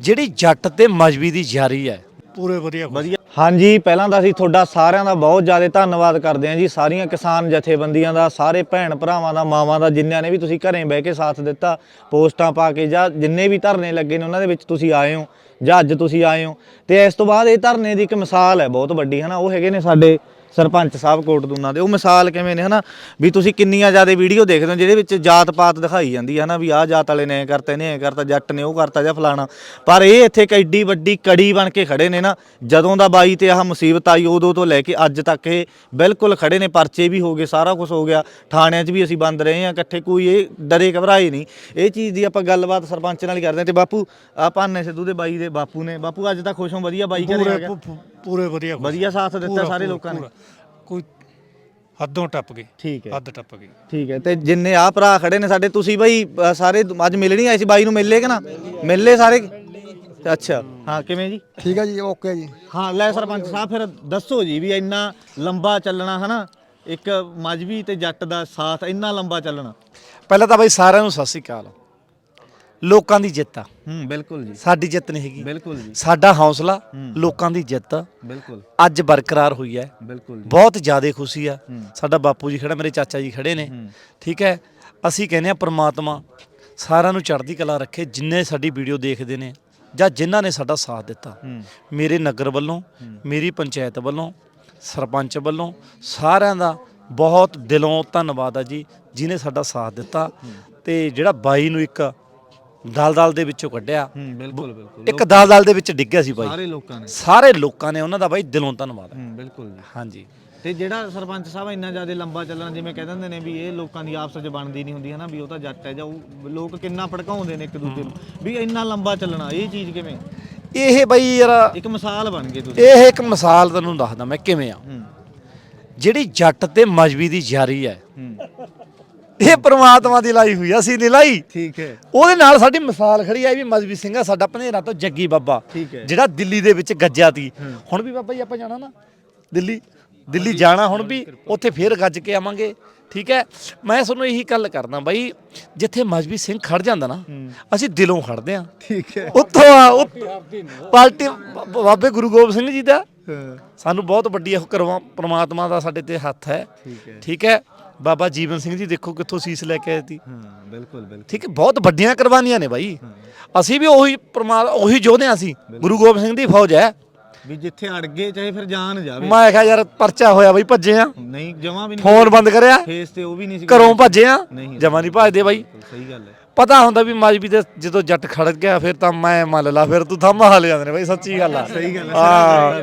ਜਿਹੜੀ ਜੱਟ ਤੇ ਮਜਬੀ ਦੀ ਯਾਰੀ ਹੈ। ਪੂਰੇ ਵਧੀਆ ਵਧੀਆ। ਹਾਂਜੀ ਪਹਿਲਾਂ ਤਾਂ ਅਸੀਂ ਤੁਹਾਡਾ ਸਾਰਿਆਂ ਦਾ ਬਹੁਤ ਜ਼ਿਆਦਾ ਧੰਨਵਾਦ ਕਰਦੇ ਹਾਂ ਜੀ। ਸਾਰੀਆਂ ਕਿਸਾਨ ਜਥੇਬੰਦੀਆਂ ਦਾ ਸਾਰੇ ਭੈਣ ਭਰਾਵਾਂ ਦਾ ਮਾਵਾਂ ਦਾ ਜਿਨ੍ਹਾਂ ਨੇ ਵੀ ਤੁਸੀਂ ਘਰੇ ਬਹਿ ਕੇ ਸਾਥ ਦਿੱਤਾ ਪੋਸਟਾਂ ਪਾ ਕੇ ਜਾਂ ਜਿੰਨੇ ਵੀ ਧਰਨੇ ਲੱਗੇ ਨੇ ਉਹਨਾਂ ਦੇ ਵਿੱਚ ਤੁਸੀਂ ਆਏ ਹੋ ਜਾਂ ਅੱਜ ਤੁਸੀਂ ਆਏ ਹੋ। ਤੇ ਇਸ ਤੋਂ ਬਾਅਦ ਇਹ ਧਰਨੇ ਦੀ ਇੱਕ ਮਿਸਾਲ ਹੈ ਬਹੁਤ ਵੱਡੀ ਹਨਾ? ਉਹ ਹੈਗੇ ਨੇ ਸਾਡੇ ਸਰਪੰਚ ਸਾਹਿਬ ਕੋਟਦੂਨਾ ਦੇ ਉਹ ਮਿਸਾਲ ਕਿਵੇਂ ਨੇ ਹਨਾ? ਵੀ ਤੁਸੀਂ ਕਿੰਨੀਆਂ ਜ਼ਿਆਦਾ ਵੀਡੀਓ ਦੇਖਦੇ ਹੋ ਜਿਹਦੇ ਵਿੱਚ ਜਾਤ ਪਾਤ ਦਿਖਾਈ ਜਾਂਦੀ ਹੈ ਹਨਾ? ਵੀ ਆਹ ਜਾਤ ਵਾਲੇ ਨੇ ਐ ਕਰਤਾ ਨੇ ਐ ਕਰਤਾ ਜੱਟ ਨੇ ਉਹ ਕਰਤਾ ਜਾਂ ਫਲਾਣਾ। ਪਰ ਇਹ ਇੱਥੇ ਇੱਕ ਐਡੀ ਵੱਡੀ ਕੜੀ ਬਣ ਕੇ ਖੜੇ ਨੇ ਨਾ ਜਦੋਂ ਦਾ ਬਾਈ ਤੇ ਆਹ ਮੁਸੀਬਤ ਆਈ ਉਦੋਂ ਤੋਂ ਲੈ ਕੇ ਅੱਜ ਤੱਕ ਇਹ ਬਿਲਕੁਲ ਖੜੇ ਨੇ ਪਰਚੇ ਵੀ ਹੋ ਗਏ ਸਾਰਾ ਕੁਝ ਹੋ ਗਿਆ। ਥਾਣਿਆਂ 'ਚ ਵੀ ਅਸੀਂ ਬੰਦ ਰਹੇ ਹਾਂ ਇਕੱਠੇ ਕੋਈ ਇਹ ਡਰੇ ਘਬਰਾਏ ਨਹੀਂ। ਇਹ ਚੀਜ਼ ਦੀ ਆਪਾਂ ਗੱਲਬਾਤ ਸਰਪੰਚ ਨਾਲ ਹੀ ਕਰਦੇ ਹਾਂ ਤੇ ਬਾਪੂ ਆ ਭਾਨੇ ਸਿੱਧੂ ਦੇ ਬਾਈ ਦੇ ਬਾਪੂ ਨੇ। ਬਾਪੂ ਅੱਜ ਤਾਂ ਖੁਸ਼ ਹਾਂ ਵਧੀਆ ਬਾਈ ਘਰੇ ਆ ਗਿਆ। ਪੂਰੇ ਵਧੀਆ ਵਧੀਆ ਸਾਥ ਦਿੱਤਾ ਪੂਰਾ- ਸਾਰੇ ਪੂਰਾ- ਲੋਕਾਂ ਨੇ? ਪੂਰਾ। ਕੋਈ ਹੱਦੋਂ ਟੱਪ ਗਈ ਠੀਕ ਹੈ। ਹੱਦ ਟੱਪ ਗਈ ਠੀਕ ਹੈ ਤੇ ਜਿੰਨੇ ਆ ਭਰਾ ਖੜੇ ਨੇ ਸਾਡੇ ਤੁਸੀਂ ਬਾਈ ਅ, ਸਾਰੇ ਅੱਜ ਮਿਲ ਨਹੀਂ ਆਏ ਸੀ ਬਾਈ ਨੂੰ ਮਿਲ ਕਿ ਨਾ? ਮਿਲ ਸਾਰੇ? ਅੱਛਾ ਹਾਂ ਕਿਵੇਂ ਜੀ? ਠੀਕ ਹੈ ਜੀ ਓਕੇ ਜੀ। ਹਾਂ ਲੈ ਸਰਪੰਚ ਸਾਹਿਬ ਫਿਰ ਦੱਸੋ ਜੀ ਵੀ ਇੰਨਾ ਲੰਬਾ ਚੱਲਣਾ ਹਨਾ? ਇੱਕ ਮਜਬੀ ਤੇ ਜੱਟ ਦਾ ਸਾਥ ਇੰਨਾ ਲੰਬਾ ਚੱਲਣਾ। ਪਹਿਲਾਂ ਤਾਂ ਬਾਈ ਸਾਰਿਆਂ ਨੂੰ ਸਤਿ ਸ੍ਰੀ ਅਕਾਲ। ਲੋਕਾਂ ਦੀ ਜਿੱਤ ਆ। ਹੂੰ ਬਿਲਕੁਲ ਜੀ। ਸਾਡੀ ਜਿੱਤ ਨਹੀਂ ਹੈਗੀ। ਬਿਲਕੁਲ ਜੀ। ਸਾਡਾ ਹੌਸਲਾ ਲੋਕਾਂ ਦੀ ਜਿੱਤ ਬਿਲਕੁਲ। ਅੱਜ ਬਰਕਰਾਰ ਹੋਈ ਹੈ। ਬਿਲਕੁਲ ਜੀ। ਬਹੁਤ ਜ਼ਿਆਦਾ ਖੁਸ਼ੀ ਆ। ਸਾਡਾ ਬਾਪੂ ਜੀ ਖੜਾ ਮੇਰੇ ਚਾਚਾ ਜੀ ਖੜੇ ਨੇ। ਠੀਕ ਹੈ? ਅਸੀਂ ਕਹਿੰਦੇ ਆ ਪ੍ਰਮਾਤਮਾ ਸਾਰਿਆਂ ਨੂੰ ਚੜ੍ਹਦੀ ਕਲਾ ਰੱਖੇ ਜਿੰਨੇ ਸਾਡੀ ਵੀਡੀਓ ਦੇਖਦੇ ਨੇ ਜਾਂ ਜਿਨ੍ਹਾਂ ਨੇ ਸਾਡਾ ਸਾਥ ਦਿੱਤਾ। ਮੇਰੇ ਨਗਰ ਵੱਲੋਂ ਮੇਰੀ ਪੰਚਾਇਤ ਵੱਲੋਂ ਸਰਪੰਚ ਵੱਲੋਂ ਸਾਰਿਆਂ ਦਾ ਬਹੁਤ ਦਿਲੋਂ ਧੰਨਵਾਦ ਆ ਜੀ ਜਿਨੇ ਸਾਡਾ ਸਾਥ ਦਿੱਤਾ। ਤੇ ਜਿਹੜਾ ਬਾਈ ਨੂੰ ਇੱਕ ਦਲਦਲ ਦੇ ਵਿੱਚੋਂ ਕੱਢਿਆ। ਹੂੰ ਬਿਲਕੁਲ ਬਿਲਕੁਲ। ਇੱਕ ਦਲਦਲ ਦੇ ਵਿੱਚ ਡਿੱਗਿਆ ਸੀ ਬਾਈ। ਸਾਰੇ ਲੋਕਾਂ ਨੇ। ਸਾਰੇ ਲੋਕਾਂ ਨੇ ਉਹਨਾਂ ਦਾ ਬਾਈ ਦਿਲੋਂ ਧੰਨਵਾਦ। ਹੈ ਹੂੰ ਬਿਲਕੁਲ ਜੀ। ਹਾਂਜੀ। ਤੇ ਜਿਹੜਾ ਸਰਪੰਚ ਸਾਹਿਬ ਇੰਨਾ ਜ਼ਿਆਦਾ ਲੰਬਾ ਚੱਲਣਾ ਜਿਵੇਂ ਕਹਿ ਦਿੰਦੇ ਨੇ ਵੀ ਇਹ ਲੋਕਾਂ ਦੀ ਆਪਸ ਵਿੱਚ ਬਣਦੀ ਨਹੀਂ ਹੁੰਦੀ ਹਨਾ ਵੀ ਉਹ ਤਾਂ ਜੱਟ ਹੈ ਜਾਂ ਉਹ ਲੋਕ ਕਿੰਨਾ ਭੜਕਾਉਂਦੇ ਨੇ ਇੱਕ ਦੂਜੇ ਨੂੰ ਵੀ ਇੰਨਾ ਲੰਬਾ ਚੱਲਣਾ ਇਹ ਚੀਜ਼ ਕਿਵੇਂ? ਇਹ ਬਈ ਯਾਰ ਇੱਕ ਮਿਸਾਲ ਬਣ ਗਏ ਤੁਸੀਂ। ਇਹ ਇੱਕ ਮਿਸਾਲ ਤੈਨੂੰ ਦੱਸਦਾ ਮੈਂ ਕਿਵੇਂ ਆ। ਹੂੰ। ਜਿਹੜੀ ਜੱਟ ਤੇ ਮਜਬੀ ਦੀ ਯਾਰੀ ਹੈ ਹੂੰ। ਇਹ ਪ੍ਰਮਾਤਮਾ ਦੀ ਲਾਈ ਹੋਈ ਆ, ਅਸੀਂ ਨਹੀਂ ਲਾਈ। ਠੀਕ ਹੈ। ਉਹਦੇ ਨਾਲ ਸਾਡੀ ਮਿਸਾਲ ਖੜੀ ਆ ਇਹ ਵੀ ਮਜਬੀ ਸਿੰਘ ਆ ਸਾਡਾ ਭਨੇਰਾ ਤੋਂ ਜੱਗੀ ਬਾਬਾ ਠੀਕ ਹੈ। ਜਿਹੜਾ ਦਿੱਲੀ ਦੇ ਵਿੱਚ ਗੱਜਿਆ ਤੀ। ਹੁਣ ਵੀ ਬਾਬਾ ਜੀ ਆਪਾਂ ਜਾਣਾ ਨਾ ਦਿੱਲੀ ਦਿੱਲੀ ਜਾਣਾ ਹੁਣ ਵੀ ਉੱਥੇ ਫੇਰ ਗੱਜ ਕੇ ਆਵਾਂਗੇ ਠੀਕ ਹੈ। ਮੈਂ ਤੁਹਾਨੂੰ ਇਹੀ ਗੱਲ ਕਰਦਾ ਬਾਈ ਜਿੱਥੇ ਮਜਬੀ ਸਿੰਘ ਖੜ ਜਾਂਦਾ ਨਾ ਅਸੀਂ ਦਿਲੋਂ ਖੜਦੇ ਆ ਠੀਕ ਹੈ। ਉੱਥੋਂ ਆ ਪਾਰਟੀ ਬ- ਬਾਬੇ ਗੁਰੂ ਗੋਬਿੰਦ ਸਿੰਘ ਜੀ ਦਾ। ਸਾਨੂੰ ਬਹੁਤ ਵੱਡੀ ਉਹ ਕਰਵਾ ਪ੍ਰਮਾਤਮਾ ਦਾ ਸਾਡੇ ਤੇ ਹੱਥ ਹੈ। ਠੀਕ ਹੈ। ਠੀਕ ਹੈ। ਬਾਬਾ ਜੀਵਨ ਸਿੰਘ ਜੀ ਦੇਖੋ ਕਿੱਥੋਂ ਸੀਸ ਲੈ ਕੇ ਆਏ ਸੀ। ਹਾਂ ਬਿਲਕੁਲ ਬਿਲਕੁਲ। ਠੀਕ ਹੈ ਬਹੁਤ ਵੱਡੀਆਂ ਕੁਰਬਾਨੀਆਂ ਨੇ ਬਾਈ। ਅਸੀਂ ਵੀ ਉਹੀ ਪਰਮਾ ਉਹੀ ਯੋਧੇ ਅਸੀਂ ਗੁਰੂ ਗੋਬਿੰਦ ਸਿੰਘ ਦੀ ਫੌਜ ਹੈ। ਵੀ ਜਿੱਥੇ ਅੜ ਗਏ ਚਾਹੇ ਫਿਰ ਜਾਨ ਜਾਵੇ। ਮੈਂ ਕਿਹਾ ਯਾਰ ਪਰਚਾ ਹੋਇਆ ਬਾਈ ਭੱਜੇ ਆ ਨਹੀਂ ਜਮਾ ਵੀ ਨਹੀਂ ਫੋਨ ਬੰਦ ਕਰਿਆ। ਫੇਸ ਤੇ ਉਹ ਵੀ ਨਹੀਂ ਸੀ। ਘਰੋਂ ਭੱਜੇ ਆ। ਜਮਾ ਨਹੀਂ ਭੱਜਦੇ ਬਾਈ। ਸਹੀ ਗੱਲ ਹੈ। ਪਤਾ ਹੁੰਦਾ ਵੀ ਮਜਬੀ ਤੇ ਜਦੋਂ ਜੱਟ ਖੜ ਗਿਆ ਫਿਰ ਤਾਂ ਮੈਂ ਮੰਨ ਲਾ ਫਿਰ ਤੂੰ ਥੰਮ ਹਾਲ ਜਾਂਦੇ ਨੇ ਬਾਈ ਸੱਚੀ ਗੱਲ ਆ। ਸਹੀ ਗੱਲ ਹੈ। ਹਾਂ।